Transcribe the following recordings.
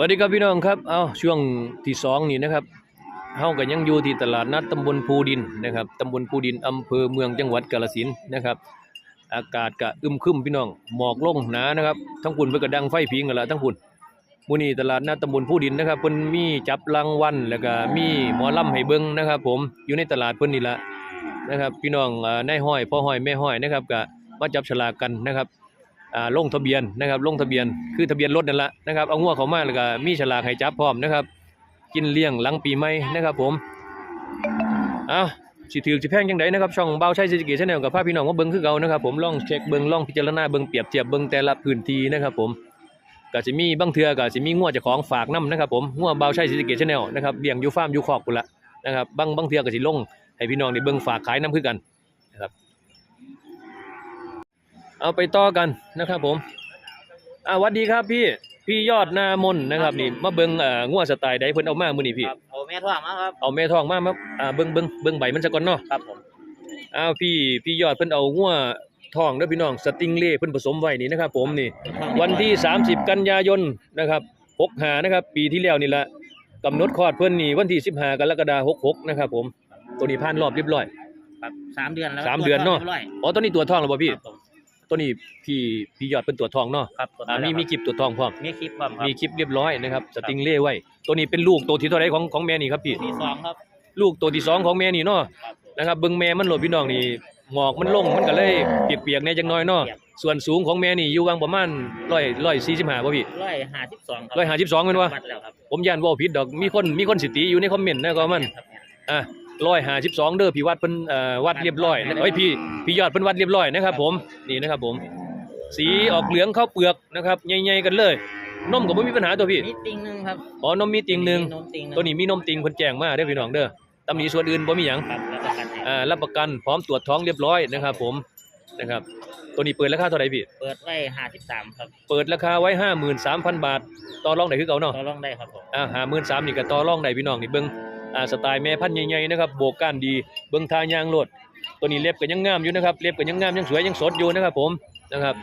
วัสดีครับพี่น้องครับ เอาช่วงที่สองนี่นะครับเฮาก็ยังอยู่ที่ตลาดนัดตำบลภูดินนะครับตำบลภูดินอำเภอเมืองจังหวัดกาฬสินธุ์นะครับ อากาศก็อึมครึมพี่น้องหมอกลงหนานะครับ ทั้งปุ่นเพิ่นก็ดังไฟพิงกันละทั้งปุ่นมื้อนี้ตลาดนัดตำบลภูดินนะครับเพิ่นมีจับรางวัลแล้วก็มีหมอลำให้เบิ่งนะครับ ผมอยู่ในตลาดเพิ่นนี่ละนะครับ พี่น้องอ่อนายห้อยพ่อห้อยแม่ห้อยนะครับก็มาจับฉลากกันนะครับ ลงทะเบียนนะครับลงทะเบียนคือทะเบียนรถนั่นแหละนะครับเอางัวเขามาแล้วก็มีฉลากให้จับพร้อมนะครับ กินเลี้ยงหลังปีใหม่นะครับ ผมเอาสิถือสิแพงจังไดนะครับช่องเบาใช้เศรษฐกิจชาแนลกับพาพี่น้องมาเบิ่งคือเก่านะครับผมลองเช็คเบิ่งลองพิจารณาเบิ่งเปรียบเทียบเบิ่งแต่ละพื้นที่นะครับ ผมก็สิมีบางเทื่อก็สิมีงัวเจ้าของฝากนํนะครับผมงัวเบาใช้เศรษฐกิจชาแนลนะครับเลี้ยงอยู่ฟาร์มอยู่คอกพุ่นละนะครับบางบางเทื่อก็สิลงให้พี่น้องได้เบิ่งฝากขายนํคือกัน เอาไปต่อกันนะครับผมอ่าหวัสดีครับพี่พี่ยอดนามนนะครับนี่มาเบิ่งเอ่องัวสไตล์ใดเพิ่นเอามามื้อนี้พี่ ครับเอาแม่ท่องมาครับ เอาแม่ทองมามาอ่าเบิ่งเบิ่งเบิ่งใบมันซะก่อนเนาะครับผม อ้าวพี่พี่ยอดเพิ่นเอางัวทองเด้อพี่น้องสติงเล่เพิ่นผสมไว้นี่นะครับ ผมนี่วันที่ 30 กันยายนนะครับ65นะครับ ปีที่แล้วนี่ละกำหนดคลอดเพิ่นนี่วันที่ 15กรกฎาคม66นะครับผมตัวนี้ผ่านรอบเรียบร้อย ครับสามเดือนแล้วสามเดือนเนอะ รียบร้อยอ๋อตัวนี้ตัวทองแล้วบ่พี่ครับผม ตัวนี้พี่พี่ยอดเป็นตัวทองเนาะครับอ่ามีมีกิบตัวทองพร้อมมีคลิปพร้อมครับมีคลิปเรียบร้อยนะครับสติงเล่ไว้ ตัวนี้เป็นลูกตัวที่เท่าไรของของแม่นี่ครับพี่ที่สองครับลูกตัวที่สองของแม่นี่เนาะครับผมนะครับเบิ่งแม่มันโหลดพี่น้องนี่หมอกมันลงมันก็เลยเปียกๆในจังน้อยเนาะเปียกส่วนสูงของแม่นี่อยู่วางประมาณ100 145ป่ะพี่ร้อยห้าสิบสองครับ152แม่นบ่วัดแล้วครับผมย่านเว้าผิดดอกมีคนมีคนสิติอยู่ในคอมเมนต์นะก็มัน ครับแม่อะ152เด้อพี่วัดเพิ่นเอ่อวัดเรียบร้อยเอ้ยพี่พี่ยอดเพิ่นวัดเรียบร้อยนะครับ ผมนี่นะครับ ผม สีออกเหลืองเข้าวเปลือกนะครับใหญ่ๆกันเลยนมก็บ่มีปัญหาตัวพี่มีติ่งหนึ่งครับอ๋อนมมีติ่งหนึงมีนมติ่งหงตัวนี้มีนมติงเพิ่นแจ้งมาเด้อพี่น้องเด้อตำหนิส่วนอื่นบ่มีหยังครับแล้วก็กันให้อ่ารับประกันพร้อมตรวจท้องเรียบร้อยนะครับ ผมนะครับ ตัวนี้เปิดราคาเท่าไหร่พี่ เปิดไว้ห้าสิบสามครับเปิดราคาไว้ 53,000 บาท ต่อรองได้คือเก่าเนาะต่อรองได้ครับผมอ่า53,000นี่ก็ต่อรองได้พี่น้องนี่เบิ่ง อ่าสไตล์แม่พันธุ์ใหญ่ๆนะครับโบกก้านดีเบิ่งทายางโลดตัวนี้เล็บก็ยังงามอยู่นะครับเล็บก็ยังงามยังสวยยังสดอยู่นะครับ ผมนะครับ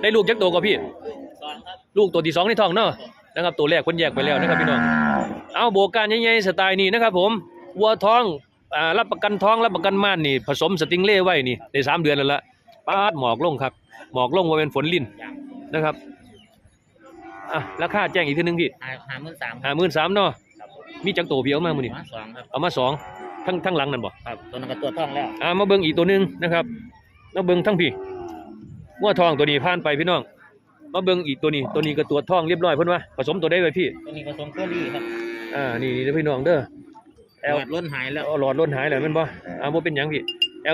ได้ลูกจักโตวกว่าพี่สองครับลูกตัวที่สองในท้องเนาะนะครับ ตัวแรกเพิ่นแยกไปแล้วนะครับพี่น้องเอาโบกการใหญ่ๆสไตล์นี้นะครับ ผมวัวท้องอ่ารับประกันท้องรับประกันม่านนี่ ผสมสติงเล่ไว้นี่ได้สามเดือนแล้วละปาดหมอกลงครับ หมอกลงว่าเป็นฝนลิ่นอย่างนะครับอะราคาแจ้งอีกทีหนึงพี่ห้าห้าหมื่นสามห้าหมื่นสามเนาะครับผ มมีจักโตพี่เอามามื้อนี้หัวสองครับเอามาสองทั้งทั้งหลังนั่นบ่ครับตัวนั้นก็ตัวท่องแล้วอ่ามาเบิ่งอีกตัวหนึงนะครับมาเบิ่งทั้งพี่วัวทองตัวนี้ผ่านไปพี่น้อง มาเบิ่งอีกตัวนี้ ตัวนี้ก็ตัวจท้องเรียบร้อยเพิ่นว่าผสมตัวได้ไว้พี่ ตัวนี้ผสมเคอรี่ครับอ่านี่นี่เด้อพี่น้องเด้อแอลล้นหายแล้วเอาหลอดล้นหายแล้วแม่นบ่อ่าบ่เป็นหยังพี่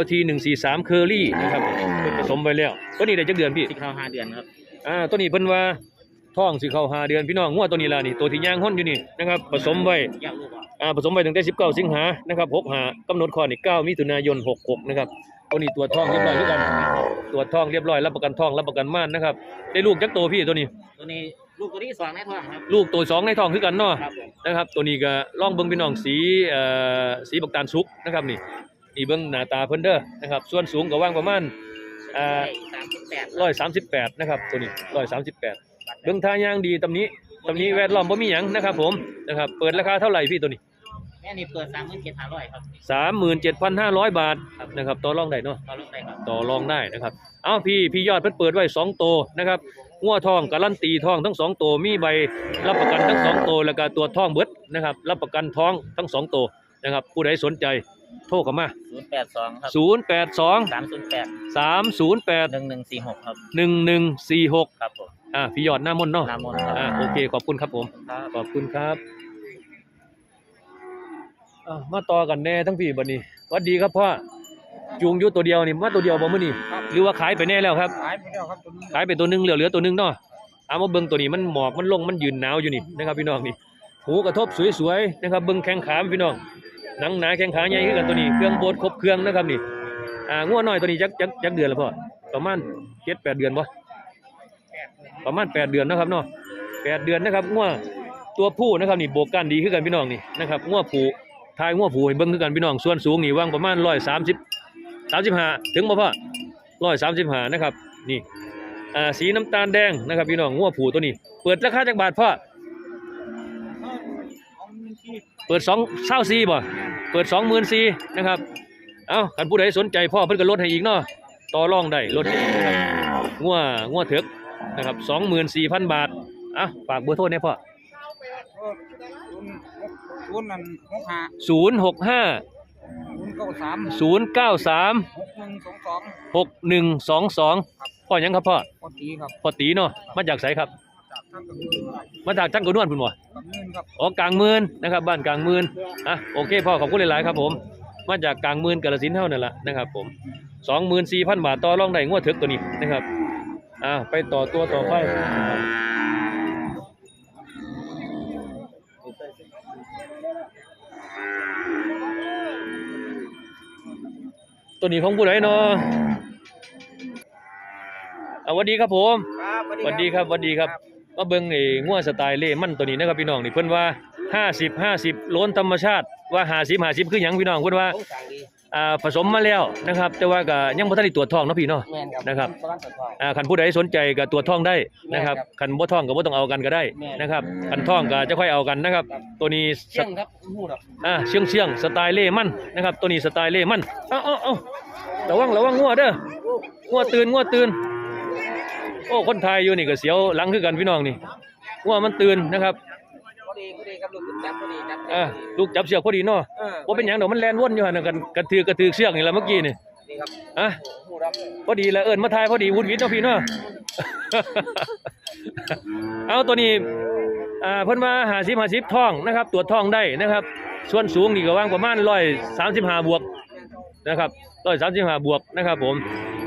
LT 143 Curly นะครับเพิ่นผสมไปแล้ว ตัวนี้ได้จักเดือนพี่ที่เข้าห้าเดือนครับอ่าตัวนี้เพิ่นว่า ท้องสิเข้า5เดือนพี่น้องงัวตัวนี้ล่ะนี่ตัวที่ย่างฮ้อนอยู่นี่นะครับผสมไว้แยกลูกออกอ่าผสมไว้ตั้งแต่19 สิงหานะครับ65กำหนดคลอดนี่9มิถุนายน 66 นะครับตัวนี้ตัวจท้องเรียบร้อยคือกันตัวจท้องเรียบร้อยรับประกันท้องรับประกันม่านนะครับได้ลูกจักโตพี่ตัวนี้ตัวนี้ลูกตัวที่สองในท้องครับลูกตัวสองในท้องคือกันเนาะครับผมนะครับตัวนี้ก็ลองเบิ่งพี่น้องสีเอ่อสีบักตาลสุกนะครับนี่นี่เบิ่งหน้าตาเพิ่นเด้อนะครับส่วนสูงก็ว่างประมาณอ่าสามสิบแปด138นะครับตัวนี้138 เบิ่งท่ายางดีตำนี้ตำนี้แวดล้อมบ่มีหยังนะครับ ผมนะครับ เปิดราคาเท่าไหร่พี่ตัวนี้แม่นี่เปิดสามหมื่นเจ็ดพันร้อยครับ37,500บาทนะครับต่อรองได้เนาะต่อรองได้ครับต่อรองได้นะครับเอ้าพี่พี่ยอดเพิ่นเปิดไว้สองโตวนะครับงัวทองการันตีทองทั้งสองโตวมีใบรับประกันทั้งสองโตวแล้วก็ตัวจท้องเบิดนะครับ รับประกันท้องทั้งสองโตวนะครับ ผู้ใดสนใจ โทรเข้ามา ศูนย์แปดสองครับศูนย์แปดสองสามศูนย์แปดสามศูนย์แปดหนึ่งหนึ่งสี่หกครับหนึ่งหนึ่งสี่หกครับผมอ่าพี่ยอดหน้ามนต์เนาะนามนครับอ่าโอเค ขอบคุณครับผม ครับ ขอบคุณครับอ่ามาต่อกันแน่ทั้งพี่บัดนี้หวัดดีครับพ่อจูงอยู่ตัวเดียวนี่มาตัวเดียวบ่มื้อนี้หรือว่าขายไปแน่แล้วครับขายไปแล้วครับตัวนี้ขายไปตัวหนึงเหลือเหลือตัวหนึงเนาะเอามาเบิ่งตัวนี้มันหมอกมันลงมันยืนหนาวอยู่นี่นะครับพี่น้องนี่หูกระทบสวยๆนะครับเบิ่งแข้งขาพี่น้อง หนังหนาแข้งขาใหญ่คือกันตัวนี้เครื่องโบดครบเครื่องนะครับนี่อ่างัวน้อยตัวนี้จักจักจักเดือนแล้วพ่อประมาณ7 8เดือนบ่ประมาณ8เดือนนะครับเนาะ8เดือนนะครับงัวตัวผู้นะครับนี่โบกกันดีคือกันพี่น้องนี่นะครับงัวผูทายงัวผู้ให้เบิ่งคือกันพี่น้องส่วนสูงนี่วางประมาณ130 35ถึงบ่พ่อ135นะครับนี่อ่าสีน้ำตาลแดงนะครับพี่น้องงัวผูตัวนี้ เปิดราคาจากบาทพ่อ ปิดสองเศร้าซีบ่เปิดสองหมื่นซีนะครับ เอ้าคันผู้ใดสนใจพ่อเพิ่นก็ลดให้อีกเนาะต่อรองได้ลดให้อีกนะครับงัวงัวเถกนะครับสองหมื่นสี่พันบาทอะฝากเบอร์โทรเนี่ยพ่อศูนย์นั่นหกห้าศูนย์หกห้าศูนย์เก้าสามศูนย์เก้าสามหกหนึ่งสองสองหกหนึ่งสองสองพ่อหยังครับพ่อปกติครับพ่อตีเนาะมาจากไสครับจากท่านกับมือมาจากจังกระนวนพุ่นบ่กับ มือครับอ๋อกลางหมื่นนะครับบ้านกลางหมื่นอะโอเคพ่อขอบคุณหลายๆครับผม มาจากกลางหมื่นกาฬสินธุ์เท่านั่นแหละนะครับผมสองหมื่นสี่พันบาทต่อรองได้งวดถึกตัวนี้นะครับอ่าไปต่อตัวต่อไปตัวนี้ของผู้ใดเนาะอ่าสวัสดีครับผม ครับสวัสดีครับสวัสดีครับ มาเบิ่งไอ้งัวสไตล์เล่มันตัวนี้นะครับพี่น้องนี่เพิ่นว่า 50 50โล้นธรรมชาติว่า50 50คือหยังพี่น้องเพิ่นว่าผมสั่งดีอ่าผสมมาแล้วนะครับ แต่ว่าก็ยังบ่ทันได้ตรวจท้องเนาะพี่เนาะ แม่นครับนะครับประกันสัตว์ทอง อ่าคันผู้ใดสนใจก็ตรวจท้องได้นะครับแม่นครับคันบ่ท้องก็บ่ต้องเอากันก็ได้แม่น นะครับคันท้องก็จะค่อยเอากันนะครับ ตัวนี้สเชี่ยงครับหูดอกอ่าเชียงเชียงสไตล์เล่มันนะครับตัวนี้สไตล์เล่มันเอ้าเอ้าเอ้าระวังระวังงัวเด้องัวตื่นงัวตื่น โอ้คนไทยอยู่นี่ก็เสียวหลังคือกันพี่น้องนี่งัวมันตื่นนะครับพอดีพอดีครับลูกจับพอดีจับอ่าลูกจับเชือกพอดีเนาะเออว่าเป็นหยังดอกมันแล่นวนอยู่หั่นนะกันกระถือกระถือเชือกนี่แหละเมื่อกี้นี่ดีครับอะหูดอกพอดีแล้วเอิ้นมาทายพอดีวุดวิดเนาะพี่เนาะเอาตัวนี้อ่าเพิ่นว่า50 50ท่องนะครับ ตรวจท่องได้นะครับ ส่วนสูงนี่ก็วางประมาณ135บวกนะครับ135บวกนะครับ ผม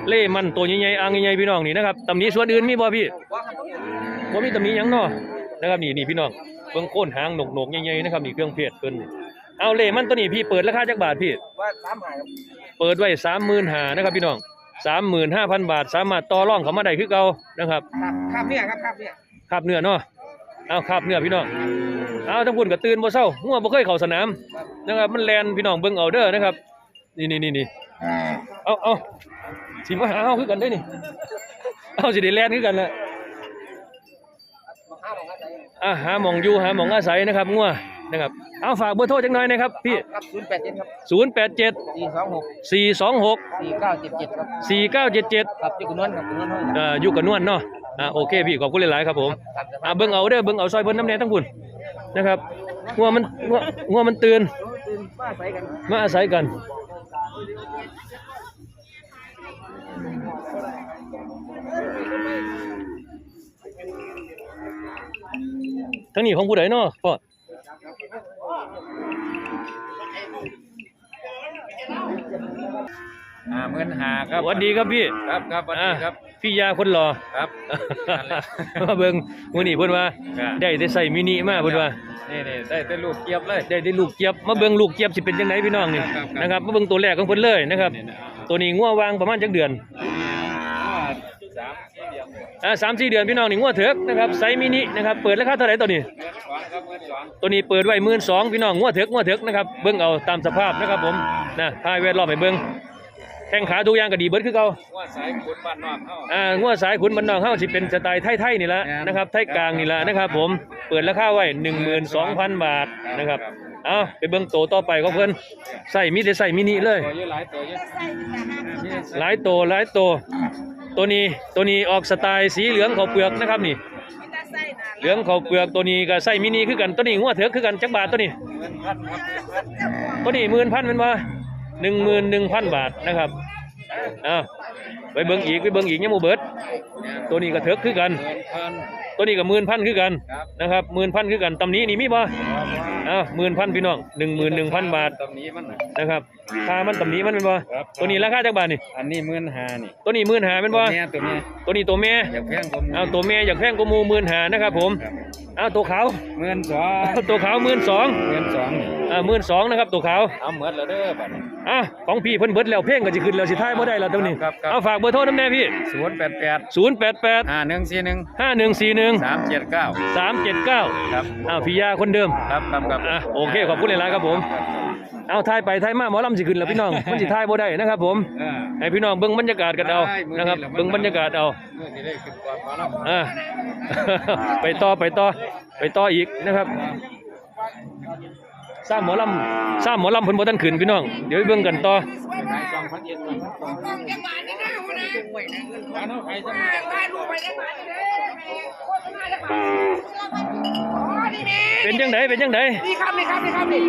เล่มันตัวใหญ่ๆอ่างใหญ่ๆพี่น้องนี่นะครับตำหนิส่วนอื่นมีบ่พี่ว่าครับบ่มีตำหนิหยังเนาะนะครับนี่นี่พี่น้องเบิ่งโคนหางหนกๆใหญ่ๆนะครับนี่เครื่องเพชรเพิ่นนี่เอาเล่มันตัวนี้พี่เปิดราคาจักบาทพี่ว่าสามหายครับเปิดไว้สามหมื่นหานะครับพี่น้องสามหมื่นห้าพันบาท สามารถต่อรองเขามาได้คือเก่านะครับครับครับเนี่ยครับครับเนี่ยคาบเนื้อเนาะเอาคาบเนื้อพี่น้องเอาทั้งพุ่นก็ตื่นบ่เศร้างัวบ่เคยเข้าสนามนะครับมันแลนพี่น้องเบิ่งเอาเด้อนะครับ นี่นี่นี่นี่เอาเอา สิมาหาเฮาคือกันได้นี่เอาสิได้แลนคือกันแหละมาห้าของอะไรอะหาหมองอยู่หาหมองอาศัยนะครับงัวนะครับเอาฝากเบอร์โทรจังหน่อยนะครับพี่ครับศูนย์แปดเจ็ดครับ087สี่สองหก426สี่เก้าเจ็ดเจ็ดครับ4977ครับอยู่กับนวลครับกับนวลห้อยเอ่ออยู่กับนวลเนาะอ่าโอเคพี่ขอบคุณหลายๆครับผมครับอ่าเบิ่งเอาเด้อเบิ่งเอาซอยเพิ่นน้ำแน่ทั้งพุ่นนะครับงัวมันงัวงัวมันตื่นตื่นป้าใส่กันมาอาศัยกัน ทั้งนี้ของผู้ใดเนาะพ่ออ่าหมื่นหาครับสวัสดีครับพี่ครับครับสวัสดีครับอ่าพี่ยาคนรอครับนั่นแหละมาเบิ่งมื้อนี้เพิ่นว่าครับได้แต่ใส่มินิมาเพิ่นว่านี่นี่ได้แต่ลูกเกียบเลยได้ได้ลูกเจี๊ยบมาเบิ่งลูกเจี๊ยบสิเป็นจังไดพี่น้องนี่ครับครับนะครับมาเบิ่งตัวแรกของเพิ่นเลยนะครับนี่นะตัวนี้งัววางประมาณจักเดือนสามสี่เดียว อ่าสามสี่เดือนพี่น้องนี่งัวเถิกนะครับไซส์มินินะครับเปิดราคาเท่าไหร่ตัวนี้เงินสองครับเงินสองตัวนี้เปิดไว้หมื่นสองพี่น้องงัวเถิกงัวเถิกนะครับเบิ่งเอาตามสภาพนะครับผมนะพายแวดล้อมให้เบิ่งแข้งขาทุกอย่างก็ดีเบิดคือเก่าว่าสายขุนบ้านนอกเขาอ่างัวสายขุนบันนอกเฮาสิเป็นสไตล์ไทยๆนี่ละครับนะครับไทยกลางนี่ละนะครับผมเปิดราคาไว้12,000บาทนะครับเอาไปเบิ่งโตต่อไปของเพิ่นใส่มีแต่ใส่มินิเลยตัวเยอะหลายตัวเยอะหลายโตหลายโต ตัวนี้ตัวนี้ออกสไตล์สีเหลืองขาวเปลือกนะครับนี่ เหลืองขาวเปลือกตัวนี้ก็ใส่มินิคือกันตัวนี้งัวเถือกคือกันจักบาทตัวนี้เงินพันครับเงินพันตัวนี้หมื่นพันเป็นว่าหนึ่งหมื่นหนึ่งพันบาทนะครับอ่า ไปเบิ่งอีกไปเบิ่งอีกยังโมเบิดตัวนี้ก็เถือกคือกันเงินพัน ตัวนี้ก็หมื่นพันคือกันครับนะครับหมื่นพันคือกันตำนี้นี่มีบ่อ่าหมื่นพันพี่น้องหนึ่งหมื่นหนึ่งพันบาทตำนี้มันน่ะนะครับค่ามันตำนี้มันเป็นบ่ครับตัวนี้ราคาจักบาทนี่อันนี้หมื่นหานี่ตัวนี้หมื่นหาเป็นบ่ตัวเนี้ยตัวเนี้ยตัวนี้ตัวแม่อยากแพงผมเอาตัวแม่อยากแพงกว่าหมูหมื่นหานะครับผมครับเอาตัวขาวหมื่นสองเอาตัวขาวหมื่นสองเงินสองนี่อ่าหมื่นสองนะครับตัวขาวเอาหมดแล้วเด้อบัดนี้อะของพี่เพิ่นเบิดแล้วเพลงก็สิขึ้นแล้วสิท้ายบ่ได้แล้วตรงนี้ครับครับเอาฝากเบอร์โทรนำแน่พี่ศูนย์แปดแปด088ห้าหนึ่งสี่หนึ่ง5141สามเจ็ดเก้า379ครับอ้าวพี่ยาคนเดิมครับครับครับอะโอเคขอบคุณหลายๆครับผมเอาท้ายไปท้ายมาหมอลำสิขึ้นแล้วพี่น้องมันสิท้ายบ่ได้นะครับ ผมเออให้พี่น้องเบิ่งบรรยากาศกันเอาได้มื้อนี้นะครับแหละมันเบิ่งบรรยากาศเอาเมื่อที่ได้ขึ้นก่อนมาแล้วอ่าไปต่อไปต่อไปต่ออีกนะครับสร้างหมอลำสร้างหมอลำเพิ่นบ่ทันขึ้นพี่น้อง เดี๋ยวไปเบิ่งกันต่อ เป็นจังไดเป็นจังไดนี่ครับนี่ครับนี่ครับนี่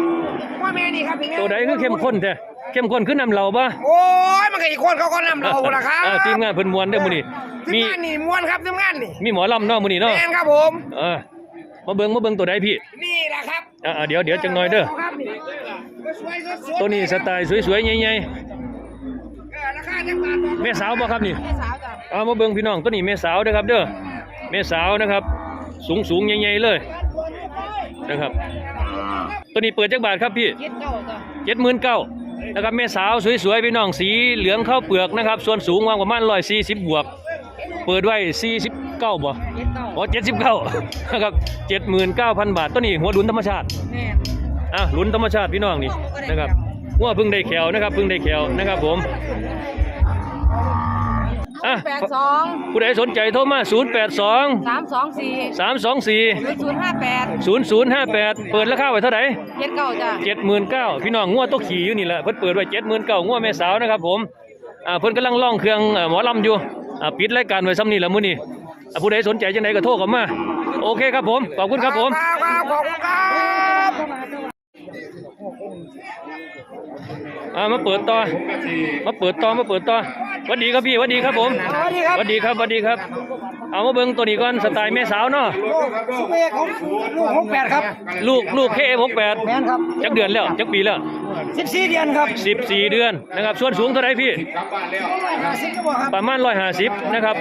ว่าแม่นี่ครับนี่แม่ตัวใดคือเข้มข้นแท้เข้มข้นคือน้ำเหล่าบ่โอ้ยมันก็อีกคนเขาก็นำเราละครับอ่าทีมงานเพิ่นม่วนเด้อมื้อนี้ทีมีมงานนี่ม้วนครับทีมงานนี่มีหมอลำเนาะมื้อนี้เนาะแมนครับผมเออมาเบิ่งมาเบิ่งตัวใดพี่ นี่แหละครับอ่าๆเดี๋ยวเดี๋ยวจังหน่อยเด้อ ครับนี่สวยๆสดๆตัวนี้สไตล์สวยๆใหญ่เออราคา จังบาทบอกๆแม่สาวบ่ครับนี่แม่สาวจ้ะเอามาเบิ่งพี่น้องตัวนี้แม่สาวเด้อครับ เด้อแม่สาวนะครับ สูงสูงๆใหญ่ๆเลยนะครับ ตัวนี้เปิดจักบาทครับพี่เจ็ดเก้าจ้ะเจ็ดหมื่นเก้านะครับแม่สาวสวยๆพี่น้องสีเหลืองเข้าวเปลือกนะครับ ส่วนสูงวางประมาณร้อยสี่สิบบวก เปิดไว้สี่สิบเก้าบ่เจ็ดเก้าอ๋อเจ็ดสิบเก้านะครับเจ็ดหมื่นเก้าพันบาทตัวนี้หัวหลุนธรรมชาติแม่อะหลุนธรรมชาติพี่น้องนี่นะครับว่าเพิ่งได้แขวนะครับเพิ่งได้แขวนะครับผม อะแปดสองผู้ใดสนใจโทรมา 0 8 2 สามสองสี่3 2 4 ศูนย์ห้าแปด0 0 5 8 เปิดราคาไว้เท่าไหร่เจ็ดเก้าจ้ะเจ็ดหมื่นเก้าพี่น้องงัวตัวขี่อยู่นี่แหละเพิ่นเปิดไว้เจ็ดหมื่นเก้างัวแม่สาวนะครับผมอ่าเพิ่นกำลังล่องเครื่องเอ่อหมอลำอยู่อ่าปิดรายการไว้ซ้ำนี่ละมื้อนี้อ่าผู้ใดสนใจจังไดก็โทรเข้ามาโอเคครับผมขอบคุณครับผมครับครับขอบคุณครับอ่ามาเปิดต่อมาเปิดต่อมาเปิดต่อ หวัสดีครับพี่หวัสดีครับผมสวัสดีครับหวัสดีครับหวัสดีครับ เอามาเบิ่งตัวนี้ก่อนสไตล์แม่สาวเนาะลูกเมย์ของลูกหกแปดครับ ลูกลูกเคหกแปดแม่นครับจักเดือนแล้วจักปีแล้วสิบสี่เดือนครับสิบสี่เดือนนะครับ ส่วนสูงเท่าไหรพี่ห้าสิบก็บอกครับประมาณร้อยห้าสิบนะครับ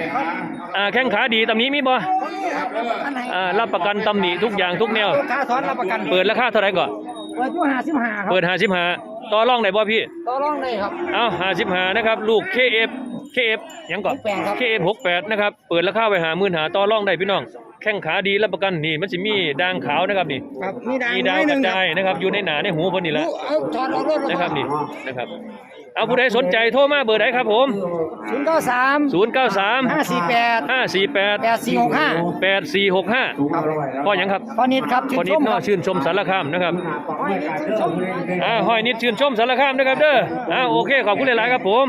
อ่าแข้งขาดีตำนี้มีบ่อันไหนอ่ารับประกันตำหนิทุกอย่างทุกแนวค่าถอนรับประกันเปิดราคาเท่าไหร่ก่อน เปิดอยู่ห้าสิบห้าครับเปิดห้าสิบห้าต่อรองได้บ่พี่ ต่อรองได้ครับ เอาห้าสิบห้านะครับลูก KF KF ยังก่อน 68ครับ KF หกแปดนะครับเปิดราคาไว้หาหมื่นหาต่อรองได้พี่น้อง แข้งขาดีรับประกันนี่มันสิมีด่างขาวนะครับนี่ครับมีด่างมีดาวกระจายนะครับอยู่ในหนาในหูเพิ่นนี่แหละ เอาถอนออกรถนะครับนี่นะครับ เอาผู้ใดสนใจโทรมาเบอร์ไหนครับผม ศูนย์เก้าสาม093 ห้าสี่แปด548แปดสี่หกห้า8465พ่อหยังครับพอนิดครับพอนิดเนาะชื่นชมสารคามนะครับอ่าห้อยนิดชื่นชมสารคามนะครับเด้ออ่าโอเคขอบคุณหลายๆครับผม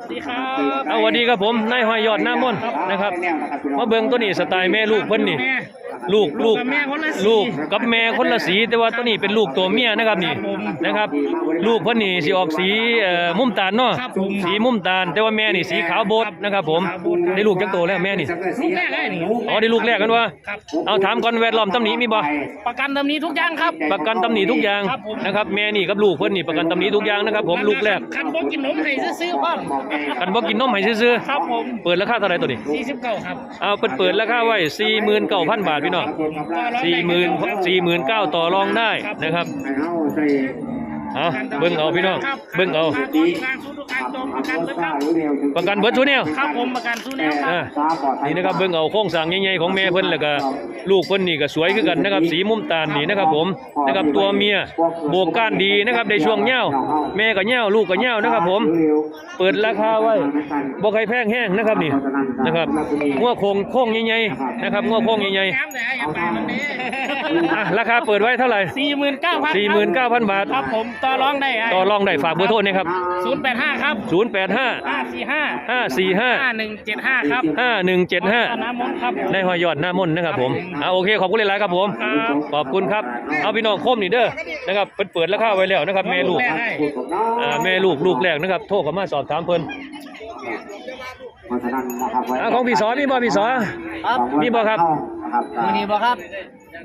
สวัสดีครับเอาสวัสดีครับผมนายห้อยยอดหน้ามนต์นะครับมาเบิ่งตัวนี้สไตล์แม่ลูกเพิ่นนี่ ลูกลูกลูกกับแม่คนละสีแต่ว่าตัวนี้เป็นลูกตัวเมียนะครับนี่นะครับ ลูกเพิ่นนี่สิออกสีเอ่อมุมตาลเนาะสีมุมตาลแต่ว่าแม่นี่สีขาวโบดนะครับ ผมได้ลูกจักโตแล้วแม่นี่ ลูกแรกได้นี่อ๋อได้ลูกแรกกันวะเอาถามก่อนแวดล้อมตำหนิมีบ่ประกันตำนี้ทุกอย่างครับ ประกันตำหนิทุกอย่างครับผม นะครับแม่นี่กับลูกเพิ่นนี่ประกันตำหนิทุกอย่างนะครับ ผมลูกแรกคันบ่กินนมให้ซื้อๆพร้อมกันบ่กินนมให้ซื่อครับผมๆเปิดราคาเท่าไหร่ตัวนี้ 49ครับ เอาเปิดเปิดราคาไว้49,000 บาทพี่น้อง40,000 49,000ต่อรองได้นะครับ เอาเบิ่งเอาพี่น้อง เบิ่งเอาประกันสู้ทุกการจมประกันเบิดครับประกันเบิดทุกแนวครับผมประกันสู้แนวครับอ่านี่นะครับเบิ่งเอาโครงสร้างใหญ่ๆของแม่เพิ่นแล้วก็ลูกเพิ่นนี่ก็สวยคือกันนะครับ สีมุมตาลนี่นะครับ ผมนะครับตัวเมียโบกก้านดีนะครับในช่วงเหย้าแม่ก็เหย้าลูกก็เหย้านะครับ ผม เปิดราคาไว้บ่ใครแพงแห้งนะครับนี่นะครับงัวโคงโค้งใหญ่ๆนะครับงัวโค้งใหญ่แถมแต่อย่าไปมันนี้ๆอะราคาเปิดไว้เท่าไหร่49,000 49,000บาทครับผมต่อรองได้ต่อรองได้ฝากเบอร์โทรนะครับ085ครับ085 545 545 5175ครับ5175 น้ำมนต์ครับในหอยยอดหน้ามนต์นะครับผมอ่าโอเคขอบคุณหลายๆครับผมครับขอบคุณครับ เอาพี่น้องคมนี่เด้อนะครับเปิดเปิดราคาไว้แล้วนะครับแม่ลูกแรกได้อ่าแม่ลูกลูกแรกนะครับ โทรเข้ามาสอบถามเพิ่นอ่าของพี่สอมีบ่พี่สอ ครับมีบ่ครับ มือนี้บ่ครับ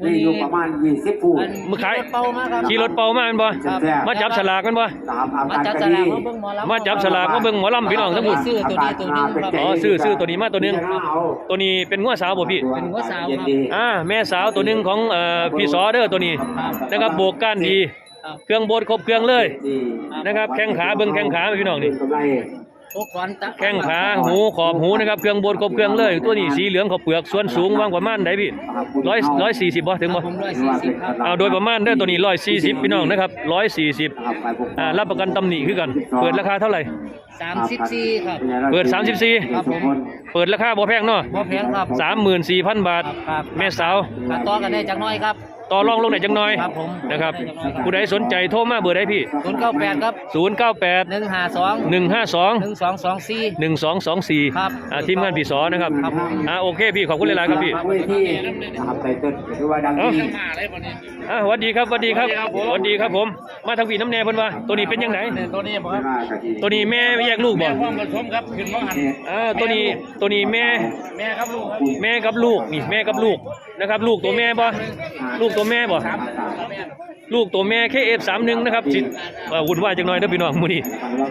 นี่อยู่ประมาณยี่สิบผู้มือขายเป่ามาครับขี่รถเป่ามาแม่นบ่ครับมาจับสลากกันบ่ตามอามาการจับคสดีลากมาเบิ่งหมอลำมาจับสลากมาเบิ่งหมอลำพี่น้องทั้งหมดซื้อตัวนี้ตัวนึงครับอ๋อซื้อซื้อตัวนี้มาตัวหนึงตัวนี้เป็นงัวสาวบ่พี่เป็นหัวสาวครับอ่าแม่สาวตัวหนึงของเอ่อพี่สอเด้อตัวนี้นะครับโบกก้านดีครับเครื่องโบดครบเครื่องเลยดีนะครับแข้งขาเบิ่งแข้งขาพี่น้องนี่ กำไรพวกขวัญตะแข้งขาหูขอบหูนะครับเครื่องบนครบเครื่องเลย ตัวนี้สีเหลืองขอบเปลือกส่วนสูงวางประมาณไหนพี่ร้อยร้อยสี่สิบบ่ถึงบ่ผมร้อยสี่สิบครับเอาโดยประมาณเด้อตัวนี้ร้อยสี่สิบพี่น้องนะครับร้อยสี่สิบนะครับไปพวกอ่ารับประกันตำหนิคือกัน เปิดราคาเท่าไหร่สามสิบสี่ครับเปิด34ครับผมเปิดราคาบ่แพงเนาะบ่แพงครับสามหมื่นสี่พันบาทครับแม่สาวมาต่อกันได้จักหน้อยครับ ต่อรองลงไหนอยจังน้อยครับผม นะครับผู้ใดสนใจโทรมาเบอร์ได้พี่ ศูนย์เก้าแปดครับ098หนึ่งห้าสอง152หนึ่งสองสองสี่ 1224ครับอ่าทีมงานพี่สอนะครับครับผม อ่าโอเคพี่ขอบคุณหลายๆครับพี่เวทีนะครับไตเติ้ลหรือว่าดังเอ้าดีอ่าสวัสดีครับสวัสดีครับสวัสดีครับผม มาทางพี่น้ำแน่เพิ่นว่าตัวนี้เป็นยังไงตัวนี้บ่ครับมากะทีตัวนี้แม่แยกลูกบ่พ่อผสมครับขึ้นมาหันอ่าตัวนี้ตัวนี้แม่แม่ครับลูกครับแม่กับลูกนี่แม่กับลูกนะครับ ลูกตัวแม่บ่ลูกตัวแม่บ่ลูกตัวแม่ KF31 นะครับสิเอ่อวุ่นวายจังหน่อยเด้อพี่น้องมื้อนี้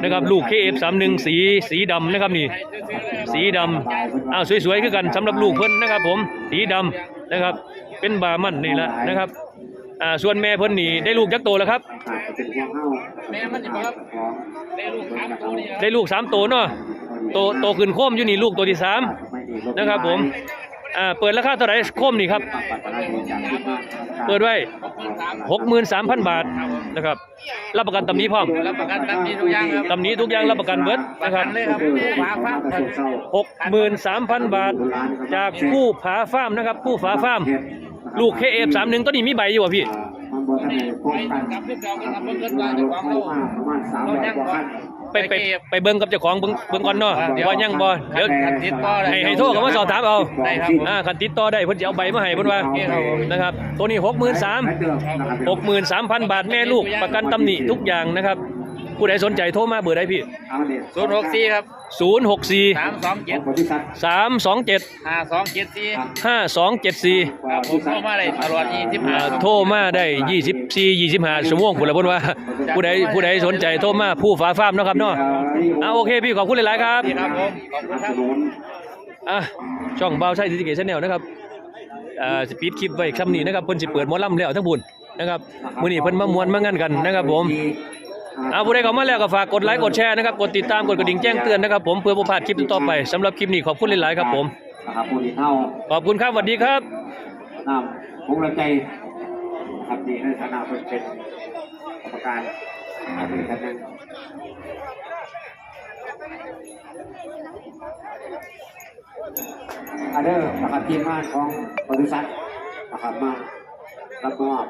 นะครับลูก KF31 สีสีดำนะครับนี่สีดำอ้าวสวยๆคือกันสำหรับลูกเพิ่นนะครับ ผมสีดำนะครับ เป็นบามันนี่แหละนะครับอ่าส่วนแม่เพิ่นนี่ได้ลูกจักโตแล้วครับอาจจะเป็นพวกเฮาแม่มันจะบ่ครับของได้ลูกสามตัวนี่ครับได้ลูกสามโตเนาะโตโตขึ้นโคมอยู่นี่ลูกตัวที่สามไม่ดีลนะครับผม อ่าเปิดราคาเท่าไหร่โคมนี่ครับปัตตานีจากที่มาเปิดไว้หกหมื่นสามพันบาทนะครับ รับประกันตำหนี้พร้อมรับประกันตามนี้ทุกอย่างครับตำหนี้ทุกอย่างรับประกันเบิดนะครับเลยครับฝาฟ้าครับหกหมื่นสามพันบาท จากผู้ผาฟ้าร์มนะครับ ผู้ผาฟ้าร์มลูกเคเอฟสามหนึ่งตัวนี้มีใบอยู่ป่ะพี่มันบ่ทันได้ป้องกันกับเรื่องเก่ากันครับเพิ่นเกิดว่าเจ้าของ เราประมาณ300กว่าคันไปไปไปเบิ่งกับเจ้าของเบิ่งเบิ่งก่อนเนาะว่ายังบ่เดี๋ยวคันติดต่อได้ให้ให้โทรเข้ามาสอบถามเอาได้ครับอ่าคันติดต่อได้เพิ่นจะเอาใบมาให้เพิ่นว่านะครับ ตัวนี้หกหมื่นสามและเดิมนะครับหกหมื่นสามพันบาทแม่ลูกประกันตำหนิทุกอย่างนะครับ ผู้ใดสนใจโทรมาเบอร์ใดพี่เอาเด็ดศูนย์หกสี่ครับ ศูนย์หกสี่สามสองเจ็ดบริษัทสามสองเจ็ดห้าสองเจ็ดสี่ห้าสองเจ็ดสี่ครับผมเข้ามาได้ตลอดยี่สิบห้าโทรมาได้ยี่สิบสี่ยี่สิบห้าชั่วโมงผู้ละเพิ่นว่า ผู้ใดผู้ใดสนใจโทรมาผู้ฝาฟ้าร์มเนาะครับเนาะอ่าโอเคพี่ขอบคุณหลายๆครับครับผมขอบคุณครับอะช่องเบาใช้สิติเกชันแนลนะครับอ่าสปีดคลิปไว้คำนี้นะครับเพิ่นสิเปิดหมอลำแล้วทั้งบุญนะครับมื้อนี้เพิ่นมามวนมางานกันนะครับผม เอาผู้ใดเข้ามาแล้วก็ฝากกดไลค์กดแชร์นะครับ กดติดตามกดกระดิ่งแจ้งเตือนนะครับผมเพื่อบ่พลาดคลิปต่อไปสำหรับคลิปนี้ขอบคุณหลายๆครับผม นะครับผู้ที่เท่าขอบคุณครับสวัสดีครับนำภูมิใจครับดีในฐานะเป็นเป็นกรรมการอาเป็นท่านนั้นอาเดอร์นะครับทีมงานของบริษัทนะครับมารับมอบ